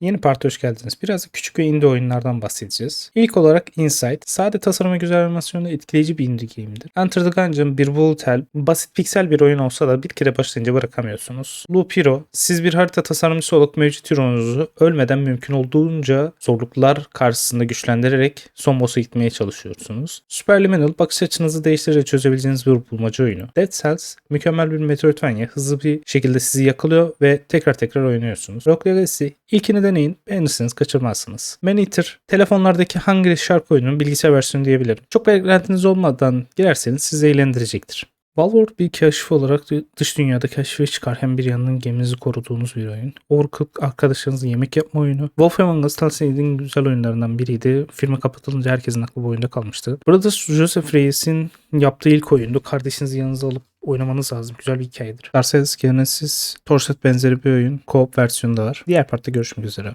Yeni parti hoş geldiniz. Biraz küçük ve indie oyunlardan bahsedeceğiz. İlk olarak Inside. Sade tasarımı güzel animasyonu etkileyici bir indie game'dir. Enter the Gungeon bir bullet hell, basit piksel bir oyun olsa da bir kere başlayınca bırakamıyorsunuz. Loop Hero. Siz bir harita tasarımcısı olarak mevcut hero'nuzu ölmeden mümkün olduğunca zorluklar karşısında güçlendirerek son boss'a gitmeye çalışıyorsunuz. Superliminal bakış açınızı değiştirerek çözebileceğiniz bir bulmaca oyunu. Dead Cells mükemmel bir Metroidvania hızlı bir şekilde sizi yakalıyor ve tekrar tekrar oynuyorsunuz. Rock Legacy ilkini deneyin beğenirsiniz kaçırmazsınız. Maneater telefonlardaki Hungry Shark oyununun bilgisayar versiyonu diyebilirim. Çok beklentiniz olmadan girerseniz sizi eğlendirecektir. Valorant bir keşif olarak dış dünyada keşfe çıkar hem bir yandan geminizi koruduğunuz bir oyun. Overcooked arkadaşlarınızla yemek yapma oyunu. Wolf Among Us edildiğim güzel oyunlarından biriydi. Firma kapatılınca herkesin aklı bu oyunda kalmıştı. Burada Joseph Reyes'in yaptığı ilk oyundu. Kardeşinizi yanınıza alıp oynamanız lazım. Güzel bir hikayedir. Darksiders Genesis Torset benzeri bir oyun. Co-op versiyonu da var. Diğer partta görüşmek üzere.